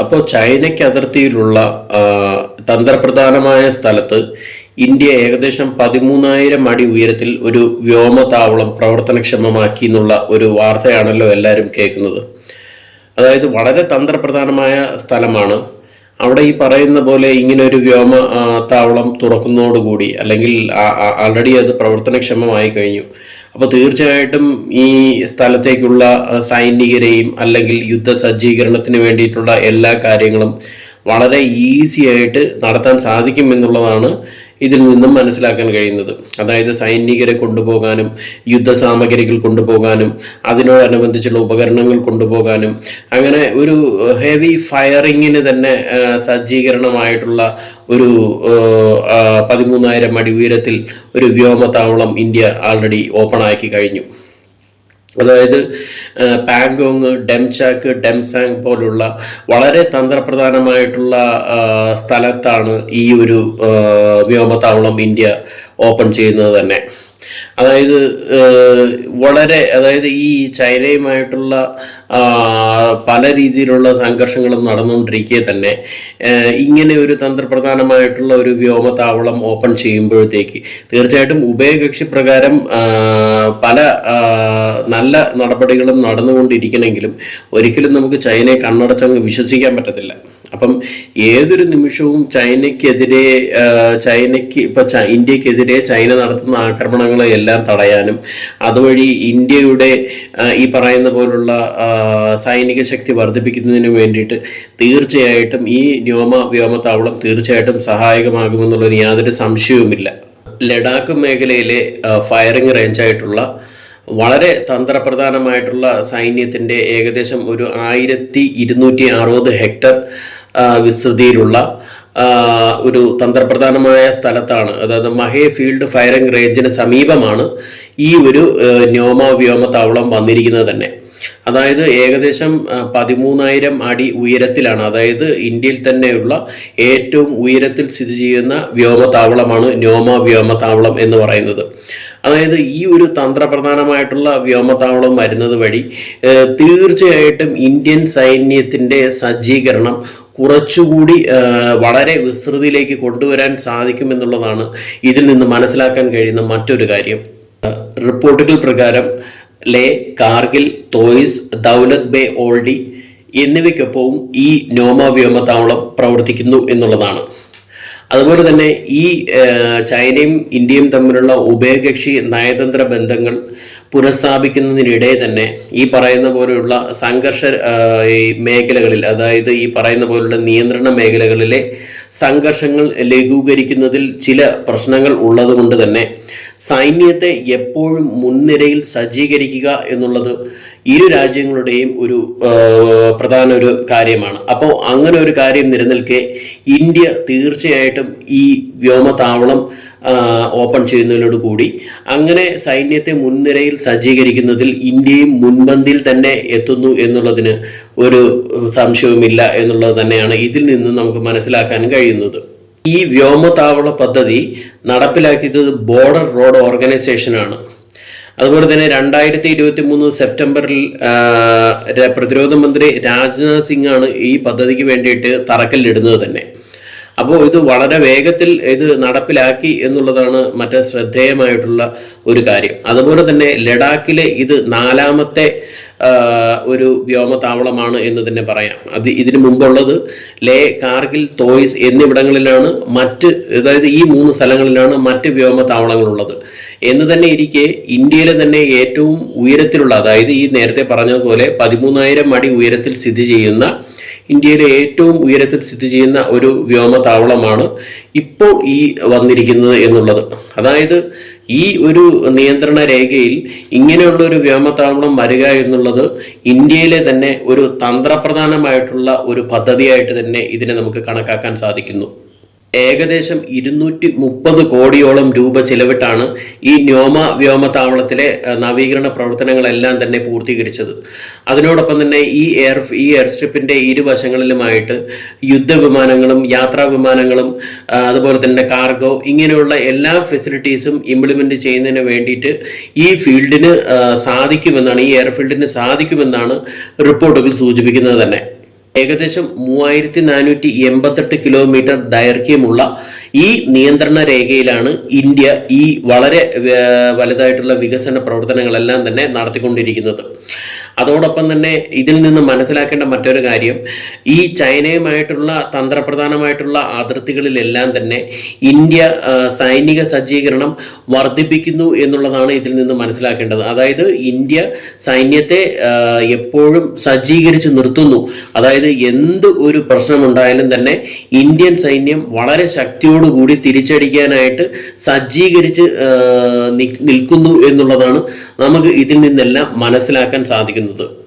അപ്പോൾ ചൈനയ്ക്ക് അതിർത്തിയിലുള്ള തന്ത്രപ്രധാനമായ സ്ഥലത്ത് ഇന്ത്യ ഏകദേശം പതിമൂന്നായിരം അടി ഉയരത്തിൽ ഒരു വ്യോമതാവളം പ്രവർത്തനക്ഷമമാക്കി എന്നുള്ള ഒരു വാർത്തയാണല്ലോ എല്ലാവരും കേൾക്കുന്നത്. അതായത് വളരെ തന്ത്രപ്രധാനമായ സ്ഥലമാണ്. അവിടെ ഈ പറയുന്ന പോലെ ഇങ്ങനെ ഒരു വ്യോമ താവളം തുറക്കുന്നതോടുകൂടി അല്ലെങ്കിൽ ആൾറെഡി അത് പ്രവർത്തനക്ഷമമായി കഴിഞ്ഞു. അപ്പോൾ തീർച്ചയായിട്ടും ഈ സ്ഥലത്തേക്കുള്ള സൈനികരെയും അല്ലെങ്കിൽ യുദ്ധ സജ്ജീകരണത്തിന് വേണ്ടിയിട്ടുള്ള എല്ലാ കാര്യങ്ങളും വളരെ ഈസി ആയിട്ട് നടത്താൻ സാധിക്കും എന്നുള്ളതാണ് ഇതിൽ നിന്നും മനസ്സിലാക്കാൻ കഴിയുന്നത്. അതായത് സൈനികരെ കൊണ്ടുപോകാനും യുദ്ധ സാമഗ്രികൾ കൊണ്ടുപോകാനും അതിനോടനുബന്ധിച്ചുള്ള ഉപകരണങ്ങൾ കൊണ്ടുപോകാനും അങ്ങനെ ഒരു ഹെവി ഫയറിങ്ങിന് തന്നെ സജ്ജീകരണമായിട്ടുള്ള ഒരു പതിമൂന്നായിരം അടി ഉയരത്തിൽ ഒരു വ്യോമതാവളം ഇന്ത്യ ആൾറെഡി ഓപ്പൺ ആക്കി കഴിഞ്ഞു. അതായത് പാങ്കോങ് ഡെംചാക്ക് ഡെംസാങ് പോലുള്ള വളരെ തന്ത്രപ്രധാനമായിട്ടുള്ള സ്ഥലത്താണ് ഈ ഒരു വ്യോമത്താവളം ഇന്ത്യ ഓപ്പൺ ചെയ്യുന്നത് തന്നെ. അതായത് വളരെ അതായത് ഈ ചൈനയുമായിട്ടുള്ള പല രീതിയിലുള്ള സംഘർഷങ്ങളും നടന്നുകൊണ്ടിരിക്കെ തന്നെ ഇങ്ങനെ ഒരു തന്ത്രപ്രധാനമായിട്ടുള്ള ഒരു വ്യോമതാവളം ഓപ്പൺ ചെയ്യുമ്പോഴത്തേക്ക് തീർച്ചയായിട്ടും ഉഭയകക്ഷി പ്രകാരം പല നല്ല നടപടികളും നടന്നുകൊണ്ടിരിക്കണമെങ്കിലും ഒരിക്കലും നമുക്ക് ചൈനയെ കണ്ണടച്ചങ്ങ് വിശ്വസിക്കാൻ പറ്റത്തില്ല. അപ്പം ഏതൊരു നിമിഷവും ചൈനയ്ക്കെതിരെ ചൈനയ്ക്ക് ഇപ്പം ഇന്ത്യക്കെതിരെ ചൈന നടത്തുന്ന ആക്രമണങ്ങളെ എല്ലാം തടയാനും അതുവഴി ഇന്ത്യയുടെ ഈ പറയുന്ന പോലുള്ള സൈനിക ശക്തി വർദ്ധിപ്പിക്കുന്നതിന് വേണ്ടിയിട്ട് തീർച്ചയായിട്ടും ഈ വ്യോമ വ്യോമത്താവളം തീർച്ചയായിട്ടും സഹായകമാകുമെന്നുള്ളതിന് യാതൊരു സംശയവുമില്ല. ലഡാക്ക് മേഖലയിലെ ഫയറിംഗ് റേഞ്ചായിട്ടുള്ള വളരെ തന്ത്രപ്രധാനമായിട്ടുള്ള സൈന്യത്തിന്റെ ഏകദേശം ഒരു ആയിരത്തി ഇരുന്നൂറ്റി അറുപത് ഹെക്ടർ വിസ്തൃതിയിലുള്ള ഒരു തന്ത്രപ്രധാനമായ സ്ഥലത്താണ്. അതായത് മഹേ ഫീൽഡ് ഫയറിംഗ് റേഞ്ചിന് സമീപമാണ് ഈ ഒരു വ്യോമ വ്യോമ താവളം വന്നിരിക്കുന്നത് തന്നെ. അതായത് ഏകദേശം പതിമൂന്നായിരം അടി ഉയരത്തിലാണ്. അതായത് ഇന്ത്യയിൽ തന്നെയുള്ള ഏറ്റവും ഉയരത്തിൽ സ്ഥിതി ചെയ്യുന്ന വ്യോമതാവളമാണ് വ്യോമ വ്യോമതാവളം എന്ന് പറയുന്നത്. അതായത് ഈ ഒരു തന്ത്രപ്രധാനമായിട്ടുള്ള വ്യോമതാവളം വരുന്നത് വഴി തീർച്ചയായിട്ടും ഇന്ത്യൻ സൈന്യത്തിന്റെ സജ്ജീകരണം കുറച്ചുകൂടി വളരെ വിസ്തൃതിയിലേക്ക് കൊണ്ടുവരാൻ സാധിക്കുമെന്നുള്ളതാണ് ഇതിൽ നിന്ന് മനസ്സിലാക്കാൻ കഴിയുന്ന മറ്റൊരു കാര്യം. റിപ്പോർട്ടുകൾ പ്രകാരം ലേ കാർഗിൽ തോയ്സ് ദൗലത് ബേ ഓൾഡി എന്നിവയ്ക്കൊപ്പവും ഈ നോമ വ്യോമത്താവളം പ്രവർത്തിക്കുന്നു എന്നുള്ളതാണ്. അതുപോലെ തന്നെ ഈ ചൈനയും ഇന്ത്യയും തമ്മിലുള്ള ഉഭയകക്ഷി നയതന്ത്ര ബന്ധങ്ങൾ പുനഃസ്ഥാപിക്കുന്നതിനിടെ തന്നെ ഈ പറയുന്ന പോലെയുള്ള സംഘർഷ ഈ മേഖലകളിൽ അതായത് ഈ പറയുന്ന പോലുള്ള നിയന്ത്രണ മേഖലകളിലെ സംഘർഷങ്ങൾ ലഘൂകരിക്കുന്നതിൽ ചില പ്രശ്നങ്ങൾ ഉള്ളതുകൊണ്ട് തന്നെ സൈന്യത്തെ എപ്പോഴും മുൻനിരയിൽ സജ്ജീകരിക്കുക എന്നുള്ളത് ഇരു രാജ്യങ്ങളുടെയും ഒരു പ്രധാന ഒരു കാര്യമാണ്. അപ്പോൾ അങ്ങനെ ഒരു കാര്യം നിലനിൽക്കെ ഇന്ത്യ തീർച്ചയായിട്ടും ഈ വ്യോമതാവളം ഓപ്പൺ ചെയ്യുന്നതിനോട് കൂടി അങ്ങനെ സൈന്യത്തെ മുൻനിരയിൽ സജ്ജീകരിക്കുന്നതിൽ ഇന്ത്യയും മുൻപന്തിയിൽ തന്നെ എത്തുന്നു എന്നുള്ളതിന് ഒരു സംശയവുമില്ല എന്നുള്ളത് തന്നെയാണ് ഇതിൽ നിന്ന് നമുക്ക് മനസ്സിലാക്കാൻ കഴിയുന്നത്. ഈ വ്യോമതാവള പദ്ധതി നടപ്പിലാക്കിയത് ബോർഡർ റോഡ് ഓർഗനൈസേഷനാണ്. അതുപോലെ തന്നെ രണ്ടായിരത്തി ഇരുപത്തി മൂന്ന് സെപ്റ്റംബറിൽ പ്രതിരോധ മന്ത്രി രാജ്നാഥ് സിംഗ് ആണ് ഈ പദ്ധതിക്ക് വേണ്ടിയിട്ട് തറക്കല്ലിടുന്നത് തന്നെ. അപ്പോൾ ഇത് വളരെ വേഗത്തിൽ ഇത് നടപ്പിലാക്കി എന്നുള്ളതാണ് മറ്റേ ശ്രദ്ധേയമായിട്ടുള്ള ഒരു കാര്യം. അതുപോലെ തന്നെ ലഡാക്കിലെ ഇത് നാലാമത്തെ ഒരു വ്യോമതാവളമാണ് എന്ന് തന്നെ പറയാം. അത് ഇതിനു മുമ്പുള്ളത് ലേ കാർഗിൽ തോയ്സ് എന്നിവിടങ്ങളിലാണ് മറ്റ് അതായത് ഈ മൂന്ന് സ്ഥലങ്ങളിലാണ് മറ്റ് വ്യോമതാവളങ്ങളുള്ളത്. എന്ന് തന്നെ ഇരിക്കെ ഇന്ത്യയിലെ തന്നെ ഏറ്റവും ഉയരത്തിലുള്ള അതായത് ഈ നേരത്തെ പറഞ്ഞതുപോലെ പതിമൂന്നായിരം അടി ഉയരത്തിൽ സ്ഥിതി ചെയ്യുന്ന ഇന്ത്യയിലെ ഏറ്റവും ഉയരത്തിൽ സ്ഥിതി ചെയ്യുന്ന ഒരു വ്യോമതാവളമാണ് ഇപ്പോൾ ഈ വന്നിരിക്കുന്നത് എന്നുള്ളത്. അതായത് ഈ ഒരു നിയന്ത്രണ രേഖയിൽ ഇങ്ങനെയുള്ള ഒരു വ്യോമത്താവളം വരിക എന്നുള്ളത് ഇന്ത്യയിലെ തന്നെ ഒരു തന്ത്രപ്രധാനമായിട്ടുള്ള ഒരു പദ്ധതിയായിട്ട് തന്നെ ഇതിനെ നമുക്ക് കണക്കാക്കാൻ സാധിക്കുന്നു. ഏകദേശം ഇരുന്നൂറ്റി മുപ്പത് കോടിയോളം രൂപ ചിലവിട്ടാണ് ഈ വ്യോമ വ്യോമതാവളത്തിലെ താവളത്തിലെ നവീകരണ പ്രവർത്തനങ്ങളെല്ലാം തന്നെ പൂർത്തീകരിച്ചത്. അതിനോടൊപ്പം തന്നെ ഈ എയർ ഈ എയർ സ്ട്രിപ്പിന്റെ ഇരുവശങ്ങളിലുമായിട്ട് യുദ്ധവിമാനങ്ങളും യാത്രാ വിമാനങ്ങളും അതുപോലെ തന്നെ കാർഗോ ഇങ്ങനെയുള്ള എല്ലാ ഫെസിലിറ്റീസും ഇംപ്ലിമെന്റ് ചെയ്യുന്നതിന് വേണ്ടിയിട്ട് ഈ ഫീൽഡിന് സാധിക്കുമെന്നാണ് ഈ എയർഫീൽഡിന് സാധിക്കുമെന്നാണ് റിപ്പോർട്ടുകൾ സൂചിപ്പിക്കുന്നത് തന്നെ. ഏകദേശം മൂവായിരത്തി നാനൂറ്റി എൺപത്തെട്ട് കിലോമീറ്റർ ദൈർഘ്യമുള്ള ഈ നിയന്ത്രണ രേഖയിലാണ് ഇന്ത്യ ഈ വളരെ വലുതായിട്ടുള്ള വികസന പ്രവർത്തനങ്ങളെല്ലാം തന്നെ നടത്തിക്കൊണ്ടിരിക്കുന്നത്. അതോടൊപ്പം തന്നെ ഇതിൽ നിന്ന് മനസ്സിലാക്കേണ്ട മറ്റൊരു കാര്യം ഈ ചൈനയുമായിട്ടുള്ള തന്ത്രപ്രധാനമായിട്ടുള്ള അതിർത്തികളിലെല്ലാം തന്നെ ഇന്ത്യ സൈനിക സജ്ജീകരണം വർദ്ധിപ്പിക്കുന്നു എന്നുള്ളതാണ് ഇതിൽ നിന്ന് മനസ്സിലാക്കേണ്ടത്. അതായത് ഇന്ത്യ സൈന്യത്തെ എപ്പോഴും സജ്ജീകരിച്ച് നിർത്തുന്നു. അതായത് എന്ത് ഒരു പ്രശ്നമുണ്ടായാലും തന്നെ ഇന്ത്യൻ സൈന്യം വളരെ ശക്തിയോടുകൂടി തിരിച്ചടിക്കാനായിട്ട് സജ്ജീകരിച്ച് നിൽക്കുന്നു എന്നുള്ളതാണ് നമുക്ക് ഇതിൽ നിന്നെല്ലാം മനസ്സിലാക്കാൻ സാധിക്കുന്നത്.